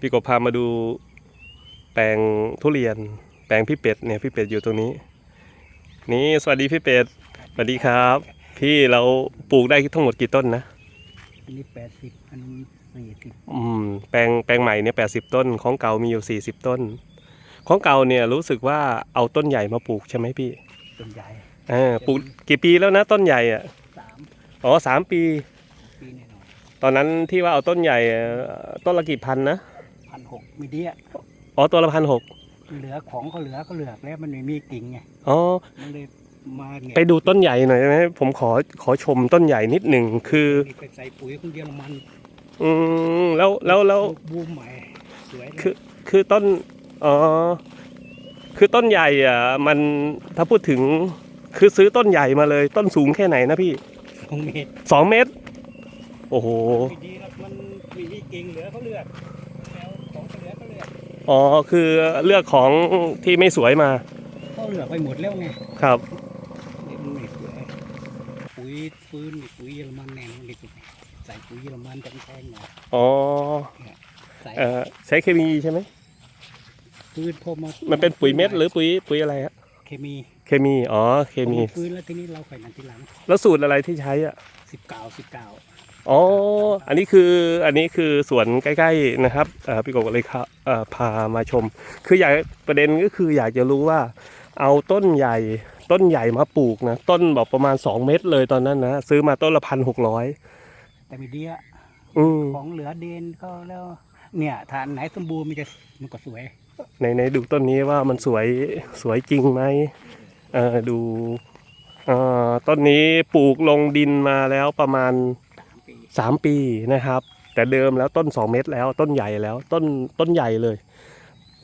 พี่กบพามาดูแปลงทุเรียน แปลงพี่เป็ดเนี่ยพี่เป็ดอยู่ตรงนี้ นี่สวัสดีพี่เป็ดสวัสดีครับ พี่เราปลูกได้ทั้งหมดกี่ต้นนะอันนี้แปดสิบอันนี้สี่สิบอืมแปลงแปลงใหม่เนี่ยแปดสิบต้นของเก่ามีอยู่สี่สิบต้น ของเก่าเนี่ยรู้สึกว่าเอาต้นใหญ่มาปลูกใช่ไหมพี่ต้นใหญ่เออปลูกกี่ปีแล้วนะต้นใหญ่อะสามอ๋อสามปี ปีแน่นอนตอนนั้นที่ว่าเอาต้นใหญ่เอ่อต้นละกี่พันนะพัน หกมีเดียอ๋อตัวละพันหกเหลือของก็เหลือก็เหลือกแล้วมันไม่มีกิ่งไงอ๋อมันเลยมาเงี้ยไปดูต้นใหญ่หน่อยได้ไหมผมขอขอชมต้นใหญ่นิดหนึ่งคือนี่ไปใส่ปุ๋ยคนเดียวมันอืมแล้วแล้วแล้วบูมใหม่สวยเลยคือคือต้นอ๋อคือต้นใหญ่อะมันถ้าพูดถึงคือซื้อต้นใหญ่มาเลย ต้นสูงแค่ไหนนะพี่สองเมตรสองเมตร โอ้โหไม่ดีครับมันไม่มีกิ่งเหลือเขาเลือกแล้วของก็เหลือก็เลื อกอ๋อคือเลือกของที่ไม่สวยมาเขาเลือกไปหมดแล้วไงครับนี่มันไม่สวยปุ๋ยฟื้นนี่ปุ๋ยเยอรมันแน่นอนนี่ใส่ปุ๋ยเยอรมันแพงๆหน่อยอ๋อใส่เอ่อใช้เคมีใช่ไหมฟื้นพอมามันเป็นปุ๋ยเม็ดหรือปุ๋ยปุ๋ยอะไรฮะเคมีเคมีอ๋อเคมี ฟื้นแล้วทีนี้เราค่อยนั่นทีหลังแล้วสูตรอะไรที่ใช้อะสิบเก้าสิบเก้า อ๋อ อันนี้คืออันนี้คือสวนใกล้ ๆนะครับเอ่อพี่กบเลยครับเอ่อพามาชม คืออยากประเด็นก็คืออยากจะรู้ว่า เอาต้นใหญ่ต้นใหญ่มาปลูกนะ ต้นบอกประมาณ 2 เมตรเลยตอนนั้นนะซื้อมาต้นละพันหกร้อยแต่ไม่ดีอะอืมของเหลือเดนก็แล้ว เนี่ยถ้าอันไหนสมบูรณ์มันจะมันก็สวยในในดูต้นนี้ว่ามันสวยสวยจริงไหมเออดูเอ่อต้นนี้ปลูกลงดินมาแล้วประมาณ ปีสามปีนะครับ แต่เดิมแล้วต้นสองเมตรแล้วต้นใหญ่แล้ว ต้นต้นใหญ่เลย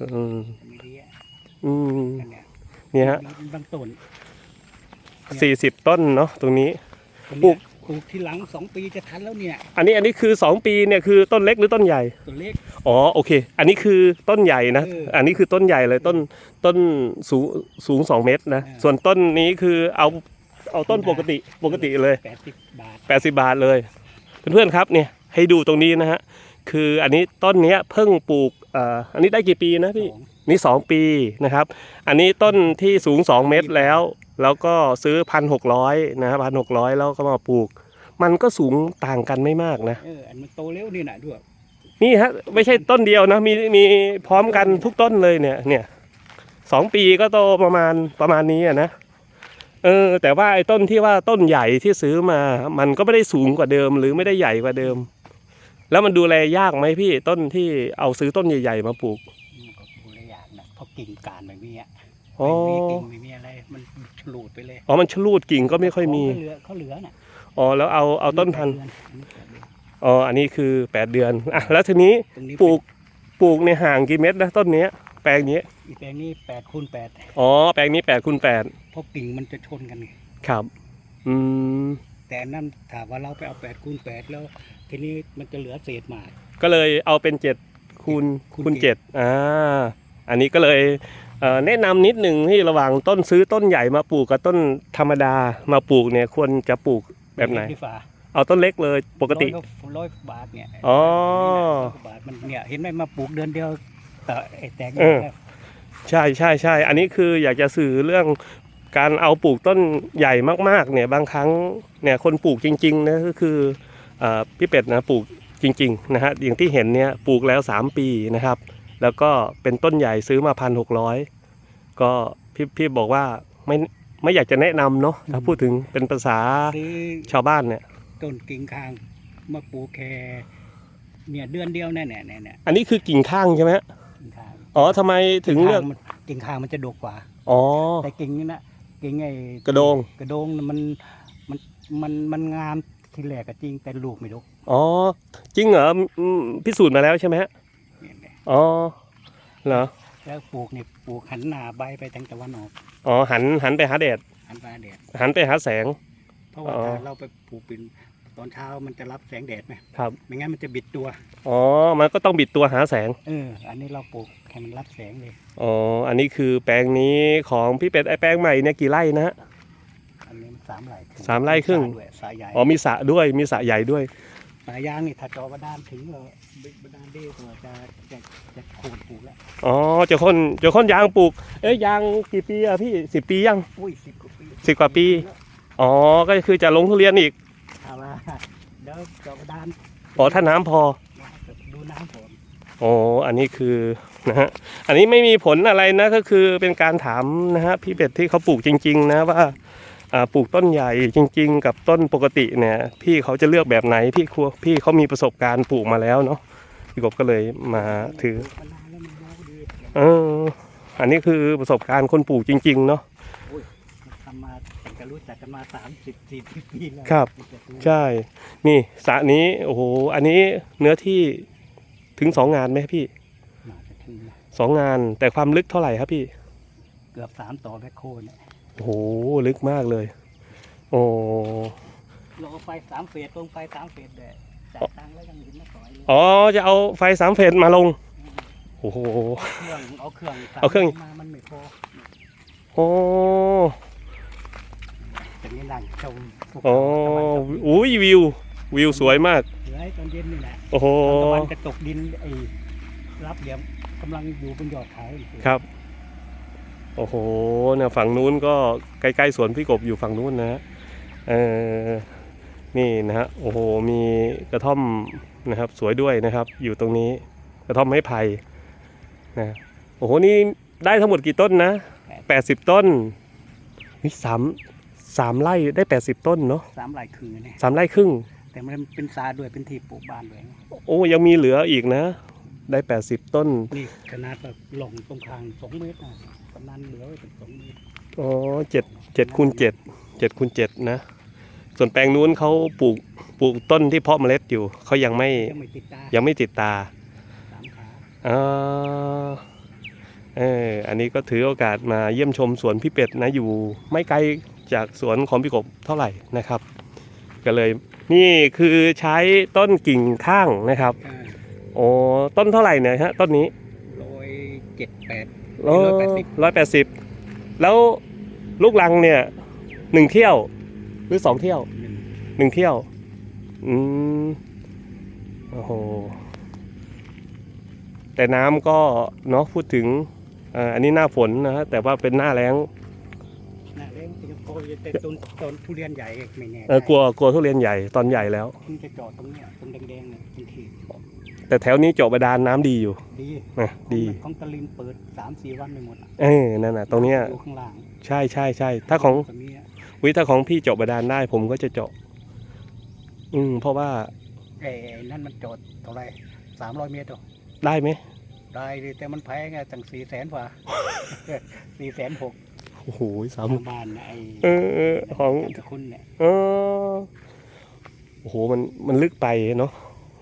อืมไม่ดีอะอืมนั่นเนี่ยเนี่ยฮะมีบางต้นสี่สิบต้นเนาะตรงนี้ต้นปลูเนี่ยกปลูกทีหลังสองปีจะทันแล้วเนี่ย อันนี้อันนี้คือสองปีเนี่ยคือต้นเล็กหรือต้นใหญ่ต้นเล็กอ๋อโอเค อันนี้คือต้นใหญ่นะเอออัอันนี้คือต้นใหญ่เลยต้นต้นสูงสูงสองเมตรนะเออส่วนต้นนี้คือเอาเอาต้นปกติปกติเลยแปดสิบบาท80บาทเลย เพื่อนๆครับเนี่ยให้ดูตรงนี้นะฮะคืออันนี้ต้นเนี้ยเพิ่งปลูกเอ่ออันนี้ได้กี่ปีนะพี่สองนี่สองปีนะครับ อันนี้ต้นที่สูง 2 เมตรแล้ว แล้วก็ซื้อพันหกร้อยนะครับพันหกร้อยแล้วก็มาปลูก มันก็สูงต่างกันไม่มากนะเอออันมันโตเร็วนี่นะด้วยนี่ฮะไม่ใช่ต้นเดียวนะมีมีพร้อมกันทุกต้นเลยเนี่ยเนี่ยสองปีก็โตประมาณประมาณนี้อะนะ เออ แต่ว่าไอ้ต้นที่ว่าต้นใหญ่ที่ซื้อมา มันก็ไม่ได้สูงกว่าเดิม หรือไม่ได้ใหญ่กว่าเดิม แล้วมันดูแลยากไหมพี่ต้นที่เอาซื้อต้นใหญ่ๆมาปลูกมันก็ปลูกหลายอย่างนะเพราะกิ่งการไม่มีอะอ๋อไม่มีกิ่งไม่มีอะไรมันฉลูดไปเลยอ๋อมันชะลูดกิ่งก็ไม่ค่อยมีขงเหลือเขาเหลือน่ะอ๋อแล้วเอาเอาต้นพันธุ์แปดเดืออันนี้แปดเดือนอ๋ออันนี้คือแปดเดือนอะแล้วทีนี้ตรงนี้ปลูกปลูกในห่างกี่เมตรนะต้นเนี้ย แปลงนี้ อีกแปลงนี้แปดคูณแปดอ๋อ แปลงนี้แปดคูณแปดเพราะกิ่งมันจะชนกันไงครับ อืม แต่นั่นถามว่าเราไปเอาแปดคูณแปดแล้ว ทีนี้มันจะเหลือเศษหมาก ก็เลยเอาเป็นเจ็ดคูณคูณคูณเจ็เจ็ดดอ่า อันนี้ก็เลยเอ่อแนะนำนิดหนึ่งที่ระหว่างต้นซื้อต้นใหญ่มาปลูกกับต้นธรรมดามาปลูกเนี่ยควรจะปลูกแบบไหนดีฟ้าเอาต้นเล็กเลยปกติ ร้อยร้อยบาทเนี่ยอ๋อ ร้อยกว่าบาทมันเนี่ยเห็นไหมมาปลูกเดือนเดียว แต่ไอ้แตกเออแล้วใช่ใช่ใช่ อันนี้คืออยากจะสื่อเรื่องการเอาปลูกต้นใหญ่มากๆ เนี่ยบางครั้งเนี่ยคนปลูกจริงๆนะก็คือเอ่อพี่เป็ดนะปลูกจริงๆนะฮะอย่างที่เห็นเนี่ยปลูกแล้ว 3 ปีนะครับ แล้วก็เป็นต้นใหญ่ซื้อมาพันหกร้อยก็พี่พี่บอกว่าไม่ไม่อยากจะแนะนำเนาะถ้าพูดถึงเป็นภาษาซื้อชาวบ้านเนี่ย ต้นกิ่งคางมาปลูกแค่เนี่ยเดือนเดียวแน่ๆเนี่ยเนี่ยอันนี้คือกิ่งข้างใช่ไหมฮะ กิ่งคางอ๋อทำไมถึงเลือกกิ่คามันกิ่งคางมันจะดกกว่า อ๋อ แต่กิ่งนี่นะกิ่งไอ้กระโดง กระโดงน่ะมันมันมันมันงามทีแรกก็จริงแต่ลูกไม่ดกอ๋อ จริงเหรออืมพิสูจน์มาแล้วใช่ไหมฮะเนี่ยเนี่ยอ๋อ เหรอ แล้วปลูกนี่ปลูกหันหน้าใบไปทางตะวันออกอ๋อ หันหันไปหาแดด หันไปหาแดดหันไปหาแสง เพราะว่าอ๋อ ถ้าเราไปปลูกเป็น ตอนเช้ามันจะรับแสงแดดไหมครับ ไม่งั้นมันจะบิดตัว อ๋อ มันก็ต้องบิดตัวหาแสง เออ อันนี้เราปลูกให้มันรับแสงเลย อ๋อ อันนี้คือแปลงนี้ของพี่เป็ดไอแปลงใหม่เนี่ยกี่ไร่นะฮะ อันนี้มันสามไร่ครึ่งสามไร่ครึ่งสาด้วยสายใหญ่อ๋อ มีสระด้วย มีสระใหญ่ด้วยป่ายางนี่ถ้าจอบาดาลถึงก็บาดาลเด้ก็จะจะจะโคนปลูกแล้ว อ๋อเจะคนเจะคนยางปลูก เอ้ยยางกี่ปีอะพี่สิบปียัง อุ้ยสิบกว่าปี สิบกว่าปี อ๋อ ก็คือจะลงทุเรียนอีก เอาละเดี๋ยวจอบาดาลอ๋อถ้าน้ำพอ ดูน้ำผมอ๋อ อันนี้คือนะฮะ อันนี้ไม่มีผลอะไรนะก็คือเป็นการถามนะฮะพี่เป็ดที่เขาปลูกจริง ๆ นะว่าอ่าปลูกต้นใหญ่จริง ๆ กับต้นปกติเนี่ย พี่เขาจะเลือกแบบไหนพี่ครัวพี่เขามีประสบการณ์ปลูกมาแล้วเนาะพี่กบก็เลยมาถือมานานแล้วมันยาวดีเออ อันนี้คือประสบการณ์คนปลูกจริง ๆ เนาะ ทำมา ตั้งแต่รู้จักกันมาสามสิบสี่สิบปีแล้วครับ ใช่ นี่สระนี้โอ้โหอันนี้เนื้อที่ถึงสองงานไหมพี่น่าจะถึงนะสองงานแต่ความลึกเท่าไหร่ครับพี่ เกือบสามต่อแบคโคเนี่ยโอ้โหลึกมากเลย โอ้เราเอาไฟสามเฟสลงไฟสามเฟสเลยจ่ายตังค์แล้วยังเห็นไม่ต่อยเลยอ๋อจะเอาไฟสามเฟสมาลงโอ้โห เครื่องเอาเครื่องสมเอาเครื่อง มามันไม่พอ โอ้ จะนี่นั่งชมภูโอ้เขาตะวันตกดินอุ้ยวิว วิวสวยมาก เหลือไอ้ตอนเย็นนี่แหละโอ้โห ตอนตะวันจะตกดินไอ้รับเดี๋ยวกำลังอยู่บนยอดเขาอยู่ครับ โอ้โหเนี่ยฝั่งนู้นก็ใกล้ๆสวนพี่กบอยู่ฝั่งนู้นนะฮะเออนี่นะฮะโอ้โหมีกระท่อมนะครับ สวยด้วยนะครับ อยู่ตรงนี้กระท่อมไม้ไผ่นะโอ้โหนี่ได้ทั้งหมดกี่ต้นนะแปดสิบต้นนี่สาม สามไร่ได้แปดสิบต้นเนาะสามหลายคืนเนี่ยสามไร่ครึ่ง แต่มันเป็นซาด้วยเป็นที่ปลูกบ้านด้วยโอ้ยังมีเหลืออีกนะ ได้แปดสิบต้น นี่ขนาดแบบหลงตรงกลางสองเมตรนะประมาณเหลือไว้ถึงสองเมตรอ๋อเจ็ดเจ็ดคูณเจ็ดเจ็ดคูณเจ็ดนะ ส่วนแปลงนู้นเขาปลูกปลูกต้นที่เพาะเมล็ดอยู่เขายังไม่ยังไม่ติดตายังไม่ติดตาสามขาอ่าเอออันนี้ก็ถือโอกาสมาเยี่ยมชมสวนพี่เป็ดนะอยู่ไม่ไกล จากสวนของพี่กบเท่าไหร่นะครับ ก็เลยนี่คือใช้ต้นกิ่งข้างนะครับโอ้ต้นเท่าไหร่เนี่ยฮะต้นนี้ร้อยเจ็ดแปดร้อย180ร้อยแปดสิบแล้วลูกลังเนี่ยหนึ่งเที่ยวหรือสองเที่ยวหนึ่งหนึ่งเที่ยวอืมโอ้โหแต่น้ำก็เนาะพูดถึงอ่าอันนี้หน้าฝนนะฮะแต่ว่าเป็นหน้าแล้งน่าเลี้ยงสิงคโปร์แต่ต้นต้นทุเรียนใหญ่ไม่แน่เออกลัวกลัวทุเรียนใหญ่ตอนใหญ่แล้ว มันจะจอดตรงเนี้ยตรงแดงๆเนี่ยตรงที่แต่แถวนี้เจาะบาดาลน้ำดีอยู่ดีนะดี ของตะลินเปิดสามสี่วันไม่หมดอะเออนั่นน่ะตรงเนี้ยอยู่ข้างล่างใช่ใช่ใช่ถ้าของตรงนี้อะวิถ้าของพี่เจาะบาดาลได้ผมก็จะเจาะ อืม เพราะว่าไอ้ไอ้นั่นมันจอดเท่าไหรสามร้อยเมตรหรอได้ไหมได้ดิแต่มันแพงไงตั้งสี่แสนกว่าสี่แสนหก โอ้โหสามทางบ้านน่ะไอ้เออเออของจักรคุณเนี่ยเออโอ้โหมันมันลึกไปเนาะ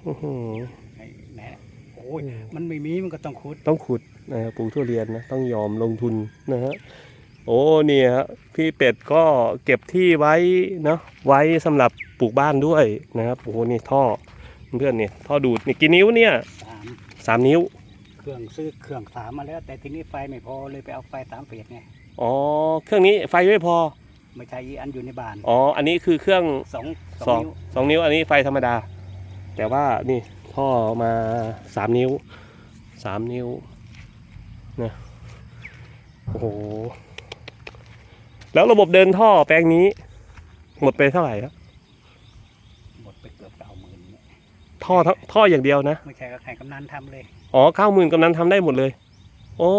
อื้อหือไอ้แหนะโอ้ยมันไม่มีมันก็ต้องขุดต้องขุดนะฮะปลูกทุเรียนนะต้องยอมลงทุนนะฮะโอ้เนี่ยฮะพี่เป็ดก็เก็บที่ไว้เนาะไว้สำหรับปลูกบ้านด้วยนะครับโอ้โหนี่ท่อเพื่อนเนี่ยท่อดูดนี่กี่นิ้วเนี่ยสามสามนิ้ว เครื่องซื้อเครื่องสามมาแล้ว แต่ทีนี้ไฟไม่พอเลยไปเอาไฟสามเฟสไง อ๋อเครื่องนี้ไฟไม่พอไม่ใช่อีอันอยู่ในบ้านอ๋ออันนี้คือเครื่องสองสองนิ้วสองนิ้วอันนี้ไฟธรรมดา แต่ว่านี่ท่อมาสามนิ้วสามนิ้วนะโอ้โหแล้วระบบเดินท่อแปลงนี้ หมดไปเท่าไหร่ครับหมดไปเกือบเก้าหมื่นเนี่ยท่อทั้งท่ออย่างเดียวนะ ไม่ใช่ก็ใครกำนันทำเลย อ๋อเก้าหมื่นกำนันทำได้หมดเลย โอ้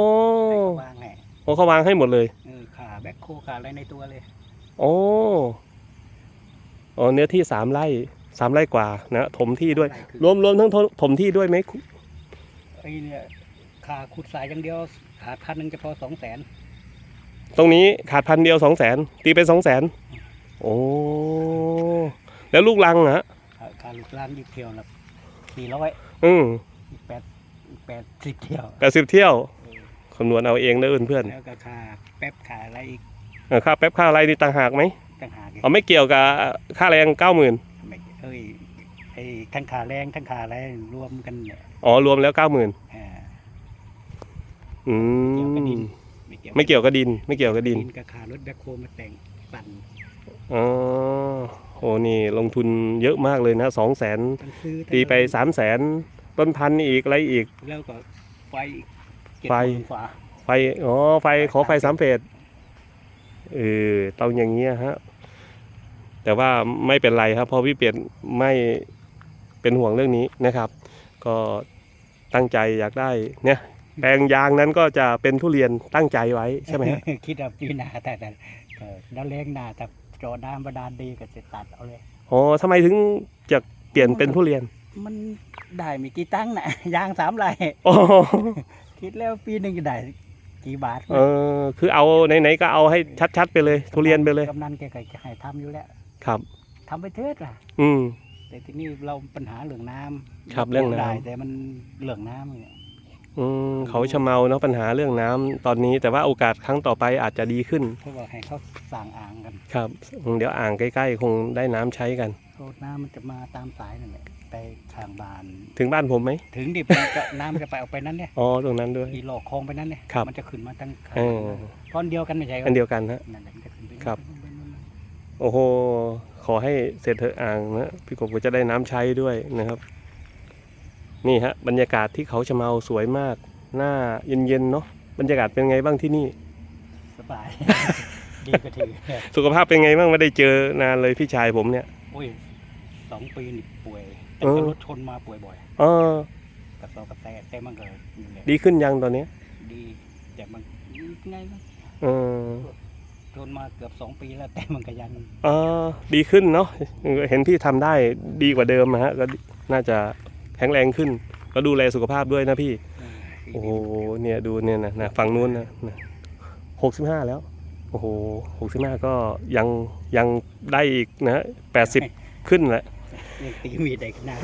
ให้เขาวางไง โอ้เขาวางให้หมดเลยเออขาแบ็คโคขาอะไรในตัวเลย โอ้อ๋อเนื้อที่สามไร่สามไร่กว่านะถมที่ด้วยอะไรคือรวมรวมทั้งถถมที่ด้วยไหมไอ้เนี่ยขาขุดสายอย่างเดียวขาดพันหนึ่งจะพอสองแสนตรงนี้ขาดพันเดียวสองแสนตีเป็นสองแสนโอ้แล้วลูกลังนะขาขาลูกล่างอีกเที่ยวละสี่ร้อยอืมอีกแปดอีกแปดสิบเที่ยว แปดสิบเที่ยวเออ คำนวณเอาเองนะเพื่อนแล้วก็ขาแป๊บขาอะไรอีกๆเออค่าแป๊บค่าอะไรนี่ต่างหากไหมต่างหากอีกเอาไม่เกี่ยวกับค่าแรงเก้าหมื่นไม่เอ้ยไอ้ทั้งขาแรงทั้งขาอะไรรวมกันเนี่ยอ๋อรวมแล้วเก้าหมื่นอ่าอืเกี่ยวกับดิมนไม่เกี่ยวไม่เกี่ยวกับดิน ไม่เกี่ยวกับดินกับขารถแบ็คโฮมาแต่งปั่นอ๋อโหอ้นี่ลงทุนเยอะมากเลยนะสองแสนทั้งซื้อทั้งตีไปสามแสนต้นพันธุ์อีกอะไรอีก แล้วก็ไฟอีกเจ็ด ไฟหมื่นฝาไฟ อ๋อ ไฟ ขอไฟสามเฟส เออต้องอย่างเงี้ยฮะ แต่ว่าไม่เป็นไรครับ เพราะพี่เปลี่ยนไม่เป็นห่วงเรื่องนี้นะครับ ก็ตั้งใจอยากได้เนี่ย แปลงยางนั้นก็จะเป็นทุเรียนตั้งใจไว้ใช่ไหมฮะ คิดว่าปีหน้าแต่แต่เออแล้วเลี้ยงหน้าแต่จอน้ำบาดาลดีก็จะตัดเอาเลย อ๋อทำไมถึงจะเปลี่ยนเป็นทุเรียน มันได้มีกี่ตังค์น่ะยางสามไรอ๋อ คิดแล้วปีหนึ่งจะได้กี่บาทเออคือเอาไหนๆก็เอาให้ชัดๆไปเลย ทุเรียนไปเลยกำนันแกก็จะให้ทำอยู่แล้วครับทำไปเถิดล่ะ อืม แต่ทีนี้เราปัญหาเรื่องน้ำครับเรื่องน้ำ ได้แต่มันเรื่องน้ำเนี่ย อืมเขาชะเมาเนาะปัญหาเรื่องน้ำตอนนี้แต่ว่าโอกาสครั้งต่อไปอาจจะดีขึ้นเพราะว่าให้เขาสั่งอ่างกันครับอืมเดี๋ยวอ่างใกล้ๆ คงได้น้ำใช้กันโรดน้ำมันจะมาตามสายนั่นแหละ ไปทางบาน ถึงบ้านผมไหมถึงดิบมันจะ น้ำจะไปออกไปนั้นเนี่ยอ๋อตรงนั้นด้วย อีหลอกคลองไปนั้นเนี่ยครับ มันจะขึ้นมาตั้งเออก้อนเดียวกันไม่ใช่อันเดียวกันฮะ นั่นแหละมันจะขึ้นไปครับ โอ้โห ขอให้เสร็จเถอะอ่างนะพี่กบก็จะได้น้ำใช้ด้วยนะครับ นี่ฮะ บรรยากาศที่เขาชะเมาสวยมาก หน้าเย็นๆเนาะบรรยากาศเป็นไงบ้างที่นี่ สบาย ดีกว่าทีสุขภาพเป็นไงบ้างไม่ได้เจอนานเลยพี่ชายผมเนี่ย โอ้ยสองปีนี่ป่วยเออ แต่รถชนมาป่วยบ่อยเออกระสอบกระแตแต่มันก็อยู่เนี่ยดีขึ้นยังตอนนี้ดีแต่มันไงนะเออทนมาเกือบสองปีแล้วแต่มันก็ยังเออดีขึ้นเนาะเห็นพี่ทำได้ดีกว่าเดิมอะฮะก็น่าจะแข็งแรงขึ้นก็ดูแลสุขภาพด้วยนะพี่เออโอ้โหเนี่ยดูเนี่ยนะนะฝั่งนู้นนะหกสิบห้าแล้ว โอ้โหหกสิบห้าก็ยังยังได้อีกนะแปดสิบขึ้นแหละ ยังตีมีดได้ขนาด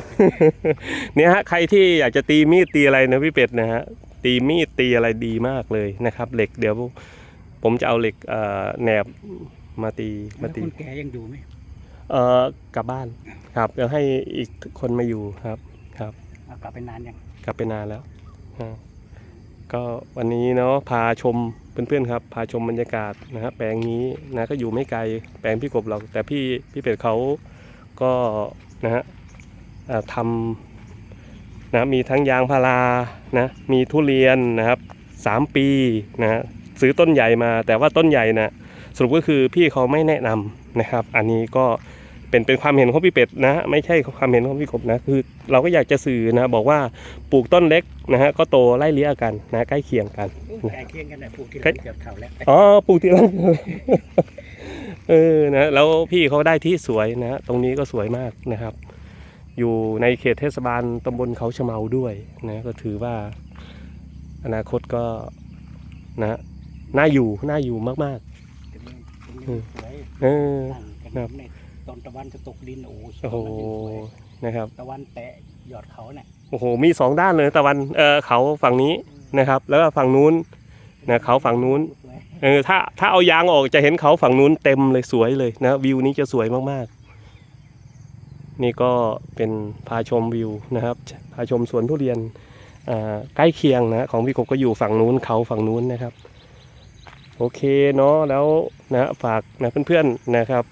เนี่ยฮะใครที่อยากจะตีมีดตีอะไรนะพี่เป็ดนะฮะตีมีดตีอะไรดีมากเลยนะครับ เหล็กเดี๋ยวผมจะเอาเหล็กเอ่อแหนบมาตีแล้มาวตีคนแก่ยังอยู่ไหมเอ่อกลับบ้านครับเดี๋ยวให้อีกคนมาอยู่ครับครับเอากลับไปนานยังกลับไปนานแล้วฮะก็วันนี้เนาะพาชมเพื่อนๆครับ พาชมบรรยากาศนะฮะแปลงนี้นะก็อยู่ไม่ไกลแปลงพี่กบเราแต่พี่พี่เป็ดเขา ก็นะฮะอ่าทำนะมีทั้งยางพารานะมีทุเรียนนะครับสามปีนะฮะซื้อต้นใหญ่มา แต่ว่าต้นใหญ่นะสรุปก็คือพี่เขาไม่แนะนำนะครับ อันนี้ก็เป็นเป็นความเห็นของพี่เป็ดนะฮะไม่ใช่ความเห็นของพี่กบนะคือเราก็อยากจะสื่อนะบอกว่าปลูกต้นเล็กนะฮะก็โตไล่เลี่ยกันนะใกล้เคียงกันใกล้เคียงกันนะปลูกที่ใกล้เกือบเท่าแล้วอ๋อปลูกทีละ เออนะแล้วพี่เขาได้ที่สวยนะตรงนี้ก็สวยมากนะครับ อยู่ในเขตเทศบาลตำบลเขาชะเมาด้วยนะก็ถือว่าอนาคตก็นะน่าอยู่น่าอยู่มากตรงนี้ตรงนี้อืมสวยๆเออนั่งกันครับในตอนตะวันจะตกดินโอ้โหสวยโอ้โหมันยังสวยนะครับ ตะวันแตะยอดเขาเนี่ยโอ้โห มีสองด้านเลยตะวันเออเขาฝั่งนี้นะครับ แล้วก็ฝั่งนู้นนะเขาฝั่งนู้นสวย เออถ้าถ้าเอายางออกจะเห็นเขาฝั่งนู้นเต็มเลยสวยเลยนะวิวนี้จะสวยมากๆ นี่ก็เป็นพาชมวิวนะครับ พาชมสวนทุเรียนใกล้เคียงนะของพี่กบก็อยู่ฝั่งนู้นเขาฝั่งนู้นนะครับ โอเคเนาะแล้วนะฝากนะเพื่อนๆนะครับ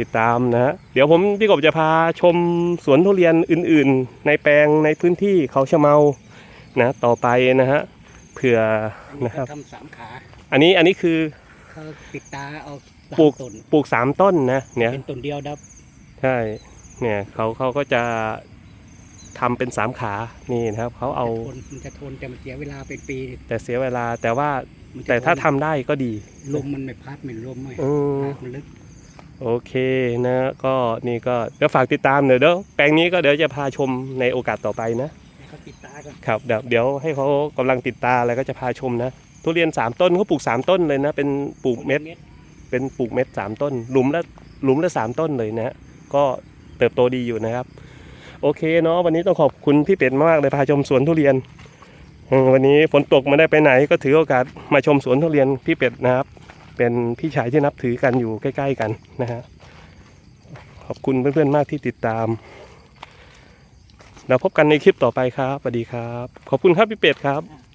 ติดตามนะฮะเดี๋ยวผมพี่กบจะพาชมสวนทุเรียนอื่น ๆ ในแปลงในพื้นที่เขาชะเมานะต่อไปนะฮะเผื่อนะครับทำสามขา อันนี้อันนี้คือเขาปิดตาเอาสามปลูกต้นปลูกสามต้นนะเนี่ยเป็นต้นเดียวดับใช่เนี่ยเขาเขาก็จะทำเป็นสามขานี่นะครับเขาเอามันจะทนมันจะทนแต่มันเสียเวลาเป็นปีแต่เสียเวลาแต่ว่ามันจะแต่ถ้าททำได้ก็ดีนลมมันไม่พัดไม่ลมไม่อืมรากมันลึกโอเคนะก็นี่ก็เดี๋ยวฝากติดตามเดี๋ยวเดี๋ยวแปลงนี้ก็เดี๋ยวจะพาชมในโอกาสต่อไปนะให้เขาปิดตาก่อน ครับเดี๋ยวเดี๋ยวให้เขากำลังติดตาอะไรก็จะพาชมนะ ทุเรียนสามต้นเขาปลูกสามต้นเลยนะ เป็นปลูกเม็ด เป็นปลูกเม็ดสามต้น หลุมละหลุมละสามต้นเลยนะฮะก็เติบโตดีอยู่นะครับ โอเคเนาะวันนี้ต้องขอบคุณพี่เป็ดมากเลยพาชมสวนทุเรียนเออวันนี้ฝนตกไม่ได้ไปไหนก็ถือโอกาสมาชมสวนทุเรียนพี่เป็ดนะครับ เป็นพี่ชายที่นับถือกันอยู่ใกล้ ๆ กันนะฮะขอบคุณเพื่อนๆมากที่ติดตามเราพบกันในคลิปต่อไปครับสวัสดีครับ ขอบคุณครับพี่เป็ดครับอะ